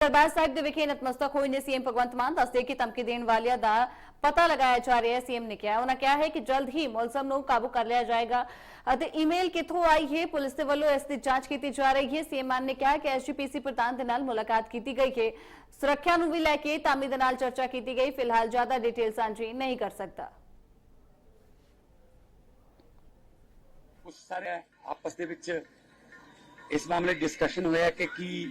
ਦਰਬਾਰ ਸਾਹਿਬ ਦੇ ਵਿਖੇ ਨਤਮਸਤਕ ਹੋਏ ਨੇ ਸੀਐਮ ਭਗਵੰਤ ਮਾਨ। ਦੱਸਦੇ ਕਿ ਧਮਕੀ ਦੇਣ ਵਾਲਿਆਂ ਦਾ ਪਤਾ ਲਗਾਇਆ ਜਾ ਰਿਹਾ ਹੈ, ਸੀਐਮ ਨੇ ਕਿਹਾ। ਉਹਨਾਂ ਕਿਹਾ ਹੈ ਕਿ ਜਲਦ ਹੀ ਮੁਲਜ਼ਮ ਨੂੰ ਕਾਬੂ ਕਰ ਲਿਆ ਜਾਏਗਾ ਅਤੇ ਈਮੇਲ ਕਿੱਥੋਂ ਆਈ ਹੈ, ਪੁਲਿਸ ਦੇ ਵੱਲੋਂ ਇਸ ਦੀ ਜਾਂਚ ਕੀਤੀ ਜਾ ਰਹੀ ਹੈ। ਸੀਐਮ ਮਾਨ ਨੇ ਕਿਹਾ ਕਿ ਐਸਜੀਪੀਸੀ ਪ੍ਰਧਾਨ ਦੇ ਨਾਲ ਮੁਲਾਕਾਤ ਕੀਤੀ ਗਈ ਹੈ। ਸੁਰੱਖਿਆ ਨੂੰ ਵੀ ਲੈ ਕੇ ਤਾਮੀ ਦੇ ਨਾਲ ਚਰਚਾ ਕੀਤੀ ਗਈ। ਫਿਲਹਾਲ ਜ਼ਿਆਦਾ ਡਿਟੇਲ ਸਾਂਝੀ ਨਹੀਂ ਕਰ ਸਕਦਾ। ਉਸ ਸਾਰੇ ਆਪਸ ਦੇ ਵਿੱਚ ਇਸ ਮਾਮਲੇ ਡਿਸਕਸ਼ਨ ਹੋਇਆ ਕਿ ਕੀ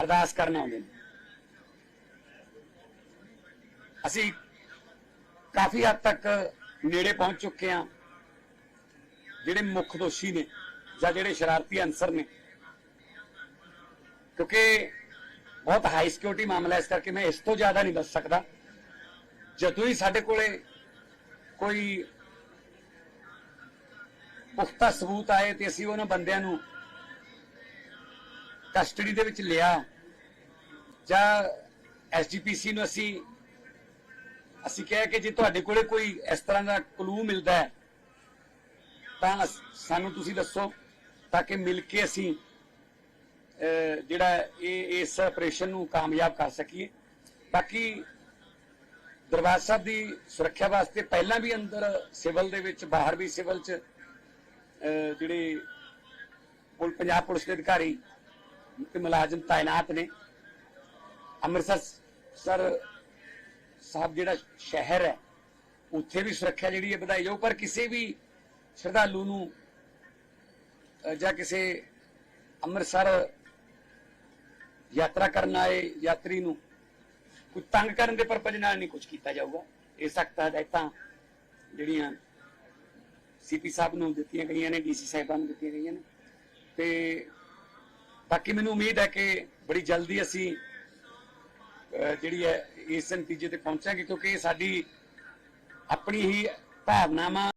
ਅਰਦਾਸ ਕਰਨ ਆਉਂਦੇ ਨੇ। ਅਸੀਂ ਕਾਫੀ ਹੱਦ ਤੱਕ ਨੇੜੇ ਪਹੁੰਚ ਚੁੱਕੇ ਹਾਂ। ਜਿਹੜੇ ਮੁੱਖ ਦੋਸ਼ੀ ਨੇ ਜਾਂ ਜਿਹੜੇ ਸ਼ਰਾਰਤੀ ਅਨਸਰ ਨੇ। ਕਿਉਂਕਿ ਬਹੁਤ ਹਾਈ ਸਿਕਿਉਰਿਟੀ ਮਾਮਲਾ ਇਸ ਕਰਕੇ ਮੈਂ ਇਸ ਤੋਂ ਜ਼ਿਆਦਾ ਨਹੀਂ ਦੱਸ ਸਕਦਾ। ਜਦੋਂ ਹੀ ਸਾਡੇ ਕੋਲੇ ਕੋਈ ਪੁਖਤਾ ਸਬੂਤ ਆਏ ਤੇ ਅਸੀਂ ਉਹਨਾਂ ਬੰਦਿਆਂ ਨੂੰ ਕਸਟਡੀ ਦੇ ਵਿੱਚ ਲਿਆ। ਜਾਂ ਐਸਜੀਪੀਸੀ ਨੂੰ ਅਸੀਂ ਅਸੀਂ ਕਿਹਾ ਕਿ ਜੇ ਤੁਹਾਡੇ ਕੋਲੇ ਕੋਈ ਇਸ ਤਰ੍ਹਾਂ ਦਾ ਕਲੂ ਮਿਲਦਾ ਹੈ, ਤਾਂ ਸਾਨੂੰ ਤੁਸੀਂ ਦੱਸੋ, ਤਾਂ ਕਿ ਮਿਲ ਕੇ ਅਸੀਂ ਜਿਹੜਾ ਇਹ, ਇਸ ਆਪਰੇਸ਼ਨ ਨੂੰ ਕਾਮਯਾਬ ਕਰ ਸਕੀਏ। ਬਾਕੀ ਦਰਬਾਰ ਸਾਹਿਬ ਦੀ ਸੁਰੱਖਿਆ ਵਾਸਤੇ ਪਹਿਲਾਂ ਵੀ ਅੰਦਰ ਸਿਵਲ ਦੇ ਵਿੱਚ, ਬਾਹਰ ਵੀ ਸਿਵਲ 'ਚ ਜਿਹੜੇ ਪੁਲ, ਪੰਜਾਬ ਪੁਲਿਸ ਦੇ ਅਧਿਕਾਰੀ ਤੇ ਮੁਲਾਜ਼ਮ ਤਾਇਨਾਤ ਨੇ। ਅੰਮ੍ਰਿਤਸਰ ਸਰ ਸਾਹਿਬ ਜਿਹੜਾ ਸ਼ਹਿਰ ਹੈ, ਉੱਥੇ ਵੀ ਸੁਰੱਖਿਆ ਜਿਹੜੀ ਹੈ ਵਧਾਈ ਜਾਊ, ਪਰ ਕਿਸੇ ਵੀ ਸ਼ਰਧਾਲੂ ਨੂੰ ਜਾਂ ਕਿਸੇ ਅੰਮ੍ਰਿਤਸਰ ਯਾਤਰਾ ਕਰਨ ਆਏ ਯਾਤਰੀ ਨੂੰ ਕੋਈ ਤੰਗ ਕਰਨ ਦੇ ਪਰਪਸ ਨਾਲ ਨਹੀਂ ਕੁਝ ਕੀਤਾ ਜਾਊਗਾ। ਇਹ ਸਖਤ ਹਦਾਇਤਾਂ ਜਿਹੜੀਆਂ ਸੀਪੀ ਸਾਹਿਬ ਨੂੰ ਦਿੱਤੀਆਂ ਗਈਆਂ ਨੇ, ਡੀਸੀ ਸਾਹਿਬਾਂ ਨੂੰ ਦਿੱਤੀਆਂ ਗਈਆਂ ਨੇ। ਤੇ ਬਾਕੀ ਮੈਨੂੰ ਉਮੀਦ ਹੈ ਕਿ ਬੜੀ ਜਲਦੀ ਅਸੀਂ ਜਿਹੜੀ ਹੈ ਇਸ ਨਤੀਜੇ ਤੇ ਪਹੁੰਚਾਂਗੇ, ਕਿਉਂਕਿ ਇਹ ਸਾਡੀ ਆਪਣੀ ਹੀ ਭਾਵਨਾਵਾਂ